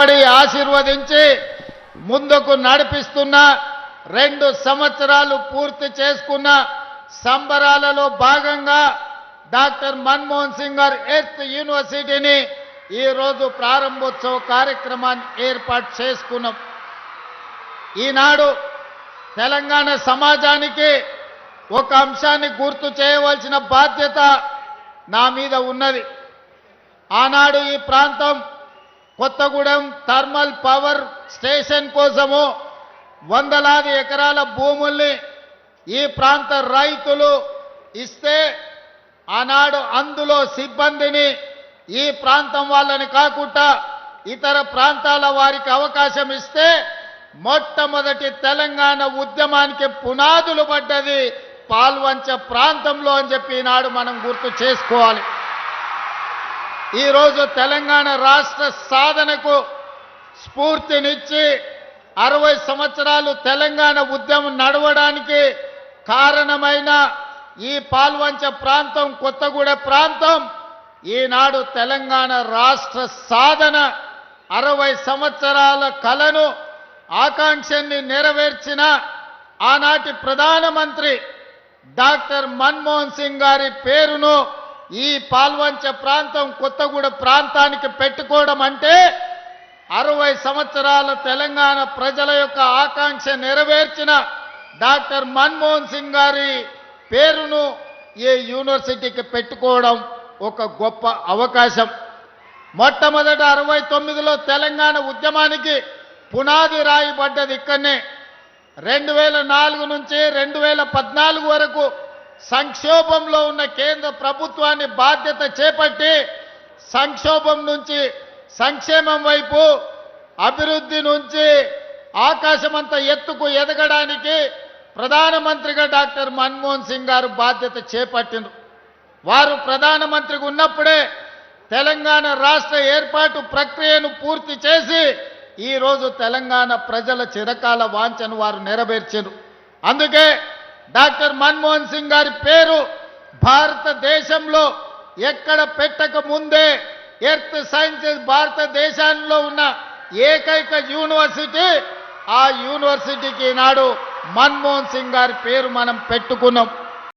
కాపాడి ఆశీర్వదించి ముందుకు నడిపిస్తున్న రెండు సంవత్సరాలు పూర్తి చేసుకున్న సంబరాలలో భాగంగా డాక్టర్ మన్మోహన్ సింగ్ గారు ఎర్త్ యూనివర్సిటీని ఈరోజు ప్రారంభోత్సవ కార్యక్రమాన్ని ఏర్పాటు చేసుకున్నాం. ఈనాడు తెలంగాణ సమాజానికి ఒక అంశాన్ని గుర్తు చేయవలసిన బాధ్యత నా మీద ఉన్నది. ఆనాడు ఈ ప్రాంతం కొత్తగూడెం థర్మల్ పవర్ స్టేషన్ కోసము వందలాది ఎకరాల భూముల్ని ఈ ప్రాంత రైతులు ఇస్తే ఆనాడు అందులో సిబ్బందిని ఈ ప్రాంతం వాళ్ళని కాకుండా ఇతర ప్రాంతాల వారికి అవకాశం ఇస్తే మొట్టమొదటి తెలంగాణ ఉద్యమానికి పునాదులు పడ్డది పాల్వంచ ప్రాంతంలో అని చెప్పి ఈనాడు మనం గుర్తు చేసుకోవాలి. ఈరోజు తెలంగాణ రాష్ట్ర సాధనకు స్ఫూర్తినిచ్చి అరవై సంవత్సరాలు తెలంగాణ ఉద్యమం నడవడానికి కారణమైన ఈ పాల్వంచ ప్రాంతం కొత్తగూడ ప్రాంతం ఈనాడు తెలంగాణ రాష్ట్ర సాధన అరవై సంవత్సరాల కలను ఆకాంక్షని నెరవేర్చిన ఆనాటి ప్రధానమంత్రి డాక్టర్ మన్మోహన్ సింగ్ గారి పేరును ఈ పాల్వంచ ప్రాంతం కొత్తగూడ ప్రాంతానికి పెట్టుకోవడం అంటే అరవై సంవత్సరాల తెలంగాణ ప్రజల యొక్క ఆకాంక్ష నెరవేర్చిన డాక్టర్ మన్మోహన్ సింగ్ గారి పేరును ఈ యూనివర్సిటీకి పెట్టుకోవడం ఒక గొప్ప అవకాశం. మొట్టమొదట అరవై తొమ్మిదిలో తెలంగాణ ఉద్యమానికి పునాది రాయబడ్డది ఇక్కడనే. రెండు వేల నాలుగు నుంచి రెండు వేల పద్నాలుగు వరకు సంక్షోభంలో ఉన్న కేంద్ర ప్రభుత్వాన్ని బాధ్యత చేపట్టి సంక్షోభం నుంచి సంక్షేమం వైపు అభివృద్ధి నుంచి ఆకాశమంత ఎత్తుకు ఎదగడానికి ప్రధానమంత్రిగా డాక్టర్ మన్మోహన్ సింగ్ గారు బాధ్యత చేపట్టిండ్రు. వారు ప్రధానమంత్రిగా ఉన్నప్పుడే తెలంగాణ రాష్ట్ర ఏర్పాటు ప్రక్రియను పూర్తి చేసి ఈరోజు తెలంగాణ ప్రజల చిరకాల వాంఛను వారు నెరవేర్చారు అందుకే డాక్టర్ మన్మోహన్ సింగ్ గారి పేరు భారతదేశంలో ఎక్కడ పెట్టక ముందే ఎర్త్ సైన్సెస్ భారతదేశంలో ఉన్న ఏకైక యూనివర్సిటీ ఆ యూనివర్సిటీకి ఈనాడు మన్మోహన్ సింగ్ గారి పేరు మనం పెట్టుకున్నాం.